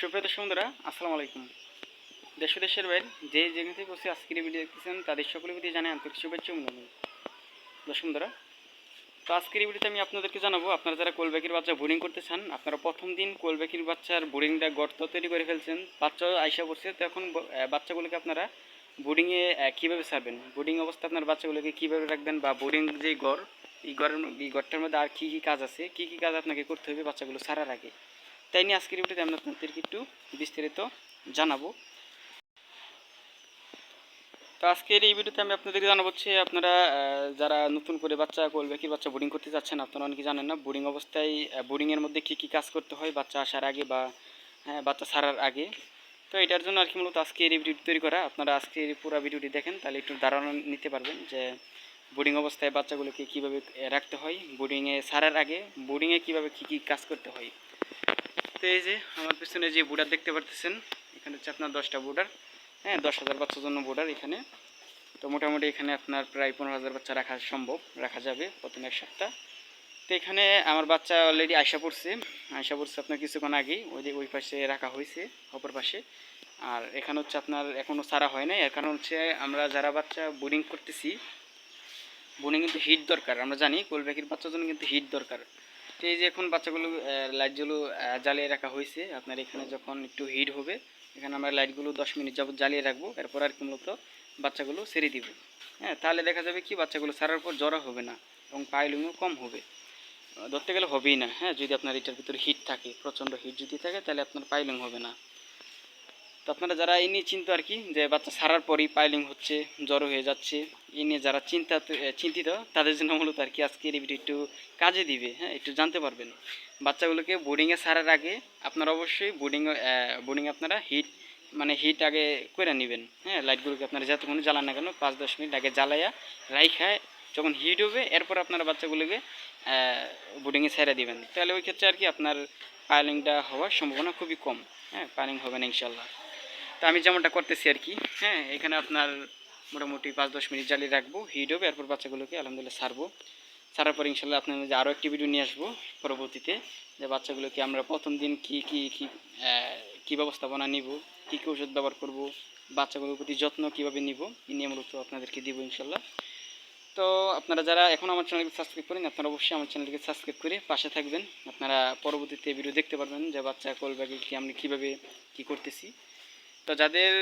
সুপ্রিয় দর্শক বন্ধুরা, আসসালামু আলাইকুম। দেশ ও দেশের বাইরে যে যেখান থেকে বসে আজকের ভিডিও দেখতেছেন, তাদের সকলের প্রতি জানাই আন্তরিক শুভেচ্ছা অভিনন্দন। দর্শক বন্ধুরা, তো আজকের ভিডিওতে আমি আপনাদেরকে জানাব, আপনারা যারা কোলব্যাকির বাচ্চা বোর্ডিং করতে চান, আপনারা প্রথম দিন কোলব্যাকির বাচ্চার বোর্ডিংটা গর্ত তৈরি করে ফেলছেন, বাচ্চা আইসা পড়ছে, তো এখন বাচ্চাগুলোকে আপনারা বোর্ডিংয়ে কীভাবে ছাড়বেন বোর্ডিং অবস্থা আপনার বাচ্চাগুলোকে কীভাবে রাখবেন বা বোর্ডিং যে ঘর এই ঘরের এই ঘরটার মধ্যে আর কী কী কাজ আছে, কী কী কাজ আপনাকে করতে হবে বাচ্চাগুলো ছাড়ার আগে? তাই নিয়ে আজকের ভিডিওতে আমি আপনাদেরকে একটু বিস্তারিত জানাব। তো আজকের এই ভিডিওতে আমি আপনাদেরকে জানাব হচ্ছে আপনারা যারা নতুন করে বাচ্চা করবে কি বাচ্চা বোর্ডিং করতে যাচ্ছেন আপনারা অনেকে জানেন না বোর্ডিং অবস্থায় বোর্ডিংয়ের মধ্যে কী কী কাজ করতে হয় বাচ্চা আসার আগে বা হ্যাঁ, বাচ্চা ছাড়ার আগে। তো এটার জন্য আর কি মূলত আজকে এই ভিডিওটি তৈরি করা। আপনারা আজকে এই পুরো ভিডিওটি দেখেন তাহলে একটু ধারণা নিতে পারবেন যে বোর্ডিং অবস্থায় বাচ্চাগুলোকে কীভাবে রাখতে হয় বোর্ডিংয়ে সারার আগে বোর্ডিংয়ে কীভাবে কী কী কাজ করতে হয়। তো এই যে আমার পিছনে যে বুডার দেখতে পারতেছেন, এখানে হচ্ছে আপনার দশটা বুডার হ্যাঁ দশ হাজার বাচ্চার জন্য বুডার এখানে। তো মোটামুটি এখানে আপনার প্রায় পনেরো হাজার বাচ্চা রাখা সম্ভব, রাখা যাবে প্রথম এক সপ্তাহ। তো এখানে আমার বাচ্চা অলরেডি আয়সা পড়ছে আয়সা পড়ছে আপনার কিছুক্ষণ আগেই, ওই যে ওই পাশে রাখা হয়েছে, অপর পাশে। আর এখানে হচ্ছে আপনার এখনও সারা হয় নাই, এর কারণ হচ্ছে আমরা যারা বাচ্চা বোর্ডিং করতেছি বোর্ডিং কিন্তু হিট দরকার, আমরা জানি কোলব্যাকির বাচ্চার জন্য কিন্তু হিট দরকার। তো এই যে এখন বাচ্চাগুলো লাইটগুলো জ্বালিয়ে রাখা হয়েছে, আপনার এখানে যখন একটু হিট হবে, এখানে আমরা লাইটগুলো দশ মিনিট যাবত জ্বালিয়ে রাখব, এরপর আর কি মূলত বাচ্চাগুলো ছেড়ে দিব। হ্যাঁ তাহলে দেখা যাবে কি, বাচ্চাগুলো ছাড়ার পর জ্বরা হবে না এবং পাইলিংও কম হবে। ধরতে গেলে হবেই না হ্যাঁ যদি আপনার এটার ভিতরে হিট থাকে, প্রচণ্ড হিট যদি থাকে, তাহলে আপনার পাইলিং হবে না। তো আপনারা যারা এই নিয়ে চিন্তা আর কি, যে বাচ্চা সারার পরই পাইলিং হচ্ছে, জ্বর হয়ে যাচ্ছে, এই নিয়ে যারা চিন্তা চিন্তিত, তাদের জন্য মূলত আর কি আজকের এই একটু কাজে দিবে হ্যাঁ একটু জানতে পারবেন। বাচ্চাগুলোকে বোর্ডিংয়ে সারার আগে আপনারা অবশ্যই বোর্ডিং বোর্ডিংয়ে আপনারা হিট মানে হিট আগে করে নেবেন হ্যাঁ লাইটগুলোকে আপনারা যতক্ষণ জ্বালান না কেন পাঁচ দশ মিনিট আগে জ্বালাইয়া রাইখায় যখন হিট হবে, এরপর আপনারা বাচ্চাগুলোকে বোর্ডিংয়ে ছেড়ে দিবেন। তাহলে ওই ক্ষেত্রে আর কি আপনার পাইলিংটা হওয়ার সম্ভাবনা খুবই কম হ্যাঁ পাইলিং হবে না ইনশাল্লাহ তো আমি যেমনটা করতেছি আর কি হ্যাঁ এখানে আপনার মোটামুটি পাঁচ দশ মিনিট জ্বালিয়ে রাখব হিট হবে এরপর বাচ্চাগুলোকে আলহামদুলিল্লাহ ছাড়বো সারার পর ইনশাল্লাহ আপনার মধ্যে আরও একটি ভিডিও নিয়ে আসব পরবর্তীতে, যে বাচ্চাগুলোকে আমরা প্রথম দিন কি কি কি কি ব্যবস্থাপনা নিব, কী কী ওষুধ ব্যবহার করব, বাচ্চাগুলোর প্রতি যত্ন কীভাবে নিব এই মূলত আপনাদেরকে দিব ইনশাল্লাহ। তো আপনারা যারা এখন আমার চ্যানেলকে সাবস্ক্রাইব করেন আপনারা অবশ্যই আমার চ্যানেলকে সাবস্ক্রাইব করে পাশে থাকবেন। আপনারা পরবর্তীতে ভিডিও দেখতে পারবেন যে বাচ্চা কল কলব্যাগে কি, আমি কীভাবে কী করতেছি। তো যাদের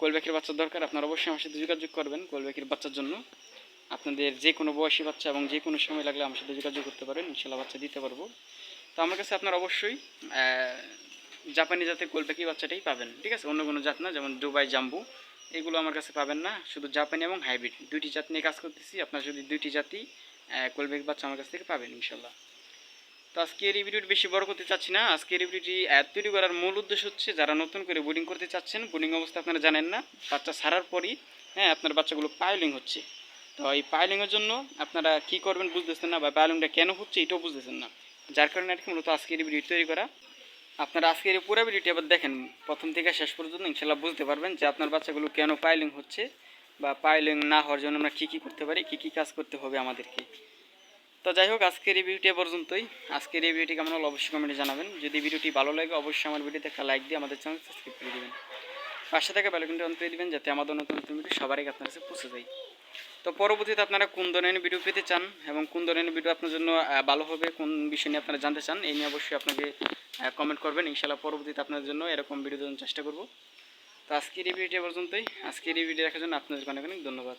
কোলব্যাকের বাচ্চার দরকার, আপনারা অবশ্যই আমার সাথে যোগাযোগ করবেন কোলব্যাকের বাচ্চার জন্য। আপনাদের যে কোনো বয়সী বাচ্চা এবং যে কোনো সময় লাগলে আমার সাথে যোগাযোগ করতে পারেন, ইনশাল্লাহ বাচ্চা দিতে পারব। তো আমার কাছে আপনারা অবশ্যই জাপানি জাতের কোলব্যাকি বাচ্চাটাই পাবেন, ঠিক আছে? অন্য কোনো জাত না, যেমন দুবাই জাম্বু, এগুলো আমার কাছে পাবেন না, শুধু জাপানি এবং হাইব্রিড। দুইটি জাত নিয়ে কাজ করতেছি, আপনারা যদি দুইটি জাতি কোলব্যাক বাচ্চা আমার কাছ থেকে পাবেন, ইনশাল্লাহ। তো আজকের এই বেশি বড় করতে চাচ্ছি না। আজকের এই ভিডিওটি তৈরি করার মূল উদ্দেশ্য হচ্ছে যারা নতুন করে বোর্ডিং করতে চাচ্ছেন বোর্ডিং অবস্থা আপনারা জানেন না। বাচ্চা ছাড়ার পরই হ্যাঁ আপনার বাচ্চাগুলো পাইলিং হচ্ছে। তো এই পাইলিংয়ের জন্য আপনারা কি করবেন বুঝতেছেন না বা পাইলিংটা কেন হচ্ছে এটাও বুঝতেছেন না। যার কারণে আর কি মূলত আজকের ভিডিও তৈরি করা। আপনারা আজকের এই পুরো ভিডিওটি আবার দেখেন। প্রথম থেকে শেষ পর্যন্ত ইনশাল্লাহ বুঝতে পারবেন যে আপনার বাচ্চাগুলো কেন পাইলিং হচ্ছে বা পাইলিং না হওয়ার জন্য আমরা কী কী করতে পারি, কী কী কাজ করতে হবে আমাদেরকে। তো যাই হোক, আজকের ভিডিওটি পর্যন্তই। আজকের ভিডিওটি কেমন হলো অবশ্যই কমেন্টে জানাবেন। যদি ভিডিওটি ভালো লাগে, অবশ্যই আমার ভিডিওতে একটা লাইক দিয়ে আমাদের চ্যানেল সাবস্ক্রাইব করে দেবেন। পাশে থাকা বেলকনটি অন করে দেবেন, যাতে আমাদের নতুন নতুন ভিডিও সবার আগে আপনার কাছে পৌঁছে যায়। তো পরবর্তীতে আপনারা কোন ধরনের ভিডিও পেতে চান এবং কোন ধরনের ভিডিও আপনার জন্য ভালো হবে, কোন বিষয় নিয়ে আপনারা জানতে চান, এই নিয়ে অবশ্যই আপনাকে কমেন্ট করবেন। ইনশাল্লাহ পরবর্তীতে আপনাদের জন্য এরকম ভিডিও দেওয়ার চেষ্টা করব। তো আজকের এই ভিডিওটি পর্যন্তই। আজকের এই ভিডিও দেখার জন্য আপনাদেরকে অনেক অনেক ধন্যবাদ।